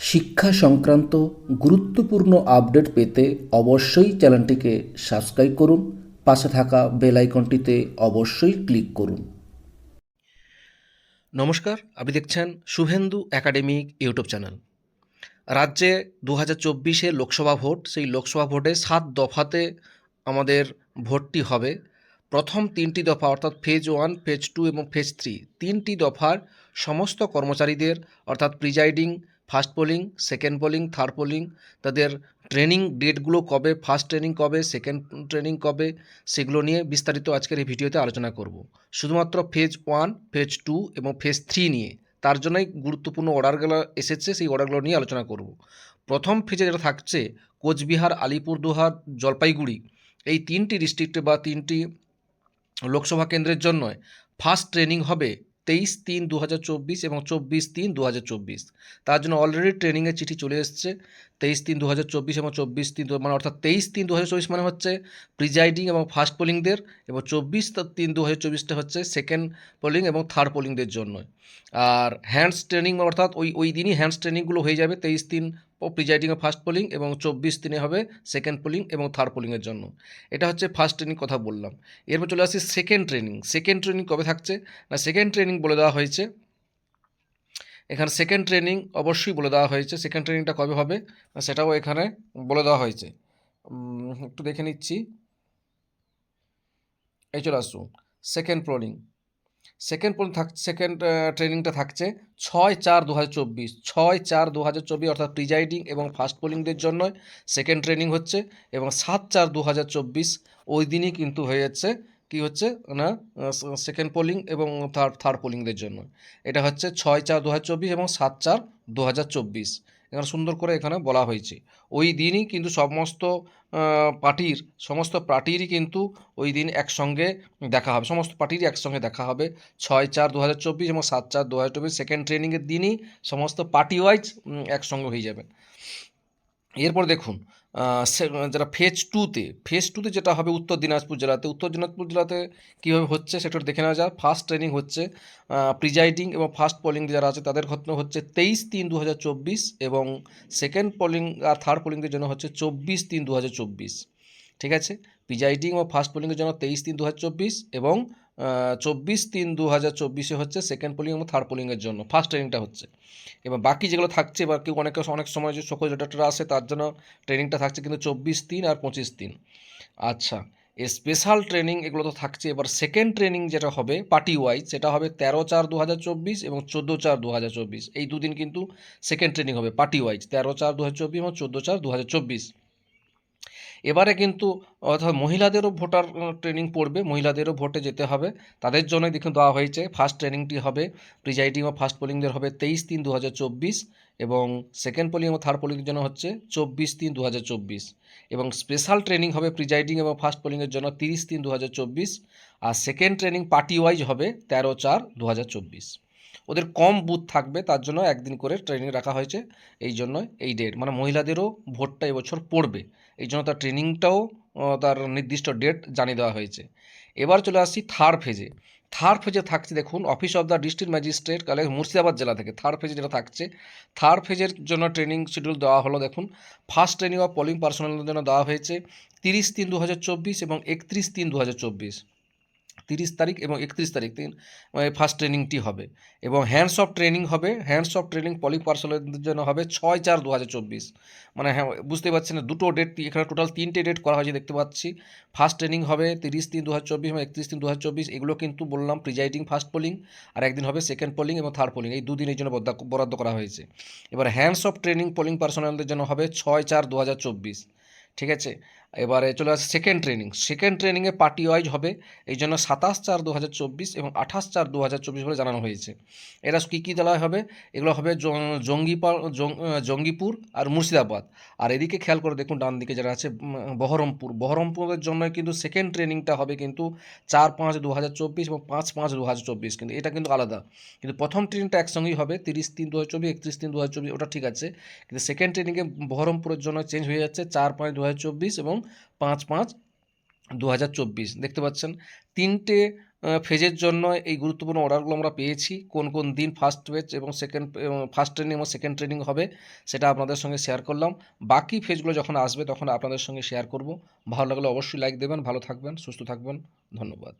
শিক্ষা সংক্রান্ত গুরুত্বপূর্ণ আপডেট পেতে অবশ্যই চ্যানেলটিকে সাবস্ক্রাইব করুন, পাশে থাকা বেল আইকনটিতে অবশ্যই ক্লিক করুন। নমস্কার, আপনি দেখছেন শুভেন্দু একাডেমিক ইউটিউব চ্যানেল। রাজ্যে দু হাজার চব্বিশে লোকসভা ভোট, সেই লোকসভা ভোটে সাত দফাতে আমাদের ভোটটি হবে। প্রথম তিনটি দফা, অর্থাৎ ফেজ ওয়ান, ফেজ টু এবং ফেজ থ্রি, তিনটি দফার সমস্ত কর্মচারীদের, অর্থাৎ presiding first polling second polling third polling তাদের ট্রেনিং ডেটগুলো কবে, ফার্স্ট ট্রেনিং কবে, সেকেন্ড ট্রেনিং কবে, সেগুলো নিয়ে বিস্তারিত আজকের এই ভিডিওতে আলোচনা করব। শুধুমাত্র ফেজ ওয়ান, ফেজ টু এবং ফেজ থ্রি নিয়ে, তার জন্যই গুরুত্বপূর্ণ অর্ডারগুলো এসেছে, সেই অর্ডারগুলো নিয়ে আলোচনা করব। প্রথম ফেজে যেটা থাকছে, কোচবিহার, আলিপুরদুয়ার, জলপাইগুড়ি, এই তিনটি ডিস্ট্রিক্টে বা তিনটি লোকসভা কেন্দ্রের জন্য ফার্স্ট ট্রেনিং হবে তেইশ তিন দু এবং চব্বিশ তিন দু তার জন্য অলরেডি ট্রেনিংয়ের চিঠি চলে এসছে। তেইশ তিন দু এবং চব্বিশ তিন মানে অর্থাৎ তেইশ তিন দু মানে হচ্ছে প্রিজাইডিং এবং ফার্স্ট পোলিংদের এবং চব্বিশ তিন দু হাজার হচ্ছে সেকেন্ড পোলিং এবং থার্ড পোলিংদের জন্য আর হ্যান্ডস ট্রেনিং অর্থাৎ ওই ওই দিনই হ্যান্ডস ট্রেনিংগুলো হয়ে যাবে তেইশ তিন প্রিজাইডিং ফার্স্ট পোলিং এবং চব্বিশ দিনে হবে সেকেন্ড পোলিং এবং থার্ড পোলিংয়ের জন্য। এটা হচ্ছে ফার্স্ট ট্রেনিং কথা বললাম। এরপর চলে আসি সেকেন্ড ট্রেনিং সেকেন্ড ট্রেনিং কবে থাকছে? না সেকেন্ড ট্রেনিং বলে দেওয়া হয়েছে। এখানে সেকেন্ড ট্রেনিং অবশ্যই বলে দেওয়া হয়েছে। সেকেন্ড ট্রেনিংটা কবে হবে? সেটাও এখানে বলে দেওয়া হয়েছে। একটু দেখে নিচ্ছি। এই চলে আসুন। সেকেন্ড পোলিং সেকেন্ড পোলিং থাক সেকেন্ড ট্রেনিংটা থাকছে ছয় চার দু হাজার চব্বিশ, ছয় চার দু হাজার চব্বিশ অর্থাৎ প্রিজাইডিং এবং ফার্স্ট পোলিংদের জন্য সেকেন্ড ট্রেনিং হচ্ছে এবং সাত চার দু হাজার চব্বিশ ওই দিনই কিন্তু হয়ে যাচ্ছে কী হচ্ছে না সেকেন্ড পোলিং এবং থার্ড থার্ড পোলিংদের জন্য এটা হচ্ছে ছয় চার দু হাজার চব্বিশ এবং সাত চার দু হাজার চব্বিশ। এখানে সুন্দর করে এখানে বলা হয়েছে। ওই দিনই কিন্তু সমস্ত পার্টির, সমস্ত পার্টিরই কিন্তু ওই দিন একসঙ্গে দেখা হবে। সমস্ত পার্টিরই একসঙ্গে দেখা হবে। ছয় চার দু হাজার চব্বিশ এবং সাত চার দু হাজার চব্বিশ সেকেন্ড ট্রেনিংয়ের দিনই সমস্ত পার্টি ওয়াইজ একসঙ্গে হয়ে যাবে। এরপর দেখুন যেটা ফেজ টুতে ফেজ টুতে যেটা হবে উত্তর দিনাজপুর জেলাতে, উত্তর দিনাজপুর জেলাতে কীভাবে হচ্ছে সেটা দেখে নেওয়া যায় ফার্স্ট ট্রেনিং হচ্ছে প্রিজাইডিং এবং ফার্স্ট পোলিং যারা আছে তাদের ঘটনা হচ্ছে তেইশ তিন দু এবং সেকেন্ড পোলিং আর থার্ড পোলিংয়ের জন্য হচ্ছে চব্বিশ তিন দু ঠিক আছে? প্রিজাইডিং ও ফার্স্ট পোলিংয়ের জন্য তেইশ তিন দু এবং চব্বিশ তিন দু হাজার চব্বিশে হচ্ছে সেকেন্ড পোলিং এবং থার্ড পোলিংয়ের জন্য। ফার্স্ট ট্রেনিংটা হচ্ছে। এবার বাকি যেগুলো থাকছে, এবার কেউ অনেকে অনেক সময় যে সকল ডেটাটা আসে, তার জন্য ট্রেনিংটা থাকছে কিন্তু চব্বিশ তিন আর পঁচিশ তিন। আচ্ছা এই স্পেশাল ট্রেনিং এগুলো তো থাকছে। এবার সেকেন্ড ট্রেনিং যেটা হবে পার্টি ওয়াইজ সেটা হবে তেরো চার দু হাজার চব্বিশ এবং চোদ্দ চার দু হাজার চব্বিশ। এই দুদিন কিন্তু সেকেন্ড ট্রেনিং হবে পার্টি ওয়াইজ তেরো চার দু হাজার চব্বিশ এবং চোদ্দ চার দু হাজার চব্বিশ। এবারে কিন্তু, অর্থাৎ মহিলাদেরও ভোটার ট্রেনিং পড়বে, মহিলাদেরও ভোটে যেতে হবে। তাদের জন্যই দেখুন দেওয়া হয়েছে ফার্স্ট ট্রেনিংটি হবে প্রিজাইডিং ও ফার্স্ট পোলিংদের হবে তেইশ তিন দু এবং সেকেন্ড পোলিং এবং থার্ড পোলিংয়ের জন্য হচ্ছে চব্বিশ তিন দু এবং স্পেশাল ট্রেনিং হবে প্রিজাইডিং এবং ফার্স্ট পোলিংয়ের জন্য তিরিশ তিন দু আর সেকেন্ড ট্রেনিং পার্টি ওয়াইজ হবে তেরো চার দু ওদের কম বুথ থাকবে, তার জন্য একদিন করে ট্রেনিং রাখা হয়েছে। এই জন্য এই ডেট মানে মহিলাদেরও ভোটটা এবছর পড়বে। এই জন্য তার ট্রেনিংটাও তার নির্দিষ্ট ডেট জানিয়ে দেওয়া হয়েছে। এবার চলে আসছি থার্ড ফেজে থার্ড ফেজে থাকছে, দেখুন office of the district magistrate কালে মুর্শিদাবাদ জেলা থেকে। থার্ড ফেজে যেটা থাকছে থার্ড ফেজের জন্য ট্রেনিং শিডিউল দেওয়া হলো, দেখুন। ফার্স্ট ট্রেনিং অফ পোলিং পার্সোনালের জন্য দেওয়া হয়েছে তিরিশ তিন দু চব্বিশ এবং একত্রিশ তিন দু চব্বিশ। তিরিশ তারিখ এবং একত্রিশ তারিখ তিন ফার্স্ট ট্রেনিংটি হবে। এবং হ্যান্ডস অফ ট্রেনিং হবে হ্যান্ডস অফ ট্রেনিং পলি পার্সোনালদের জন্য হবে ছয় চার দু হাজার চব্বিশ। মানে হ্যাঁ বুঝতে পারছেন দুটো ডেট এখানে টোটাল তিনটে ডেট করা হয়েছে, দেখতে পাচ্ছি। ফার্স্ট ট্রেনিং হবে তিরিশ তিন দু হাজার চব্বিশ এবং একত্রিশ তিন দু হাজার চব্বিশ, এগুলো কিন্তু বললাম প্রিজাইডিং ফার্স্ট পোলিং আর একদিন হবে সেকেন্ড পোলিং এবং থার্ড পোলিং এই দুদিনের জন্য বরাদ্দ করা হয়েছে। এবার হ্যান্ডস অফ ট্রেনিং পোলিং পার্সোনালদের জন্য হবে ছয় চার দু হাজার চব্বিশ। ঠিক আছে? এবারে চলে আসে সেকেন্ড ট্রেনিং সেকেন্ড ট্রেনিংয়ে পার্টি ওয়াইজ হবে, এই জন্য সাতাশ চার দু হাজার চব্বিশ এবং আঠাশ চার দু হাজার চব্বিশ বলে জানানো হয়েছে। এরা কী কী জেলায় হবে? এগুলো হবে জঙ্গিপাল জঙ্গিপুর আর মুর্শিদাবাদ। আর এদিকে খেয়াল করে দেখুন, ডান দিকে যারা আছে বহরমপুর। বহরমপুরের জন্য কিন্তু সেকেন্ড ট্রেনিংটা হবে কিন্তু চার পাঁচ দু হাজার চব্বিশ এবং পাঁচ পাঁচ দু হাজার চব্বিশ। কিন্তু এটা কিন্তু আলাদা। কিন্তু প্রথম ট্রেনিংটা একসঙ্গেই হবে, তিরিশ তিন দু হাজার চব্বিশ, একত্রিশ তিন দু হাজার চব্বিশ, ওটা ঠিক আছে। কিন্তু সেকেন্ড ট্রেনিংয়ে বহরমপুরের জন্য চেঞ্জ হয়ে যাচ্ছে, চার পাঁচ দু হাজার চব্বিশ এবং পাঁচ পাঁচ দু দেখতে পাচ্ছেন, তিনটে ফেজের জন্য এই গুরুত্বপূর্ণ অর্ডারগুলো আমরা পেয়েছি। কোন কোন দিন ফার্স্ট ফেজ এবং সেকেন্ড ফার্স্ট ট্রেনিং এবং সেকেন্ড ট্রেনিং হবে, সেটা আপনাদের সঙ্গে শেয়ার করলাম। বাকি ফেজগুলো যখন আসবে, তখন আপনাদের সঙ্গে শেয়ার করব। ভালো লাগলে অবশ্যই লাইক দেবেন, ভালো থাকবেন, সুস্থ থাকবেন। ধন্যবাদ।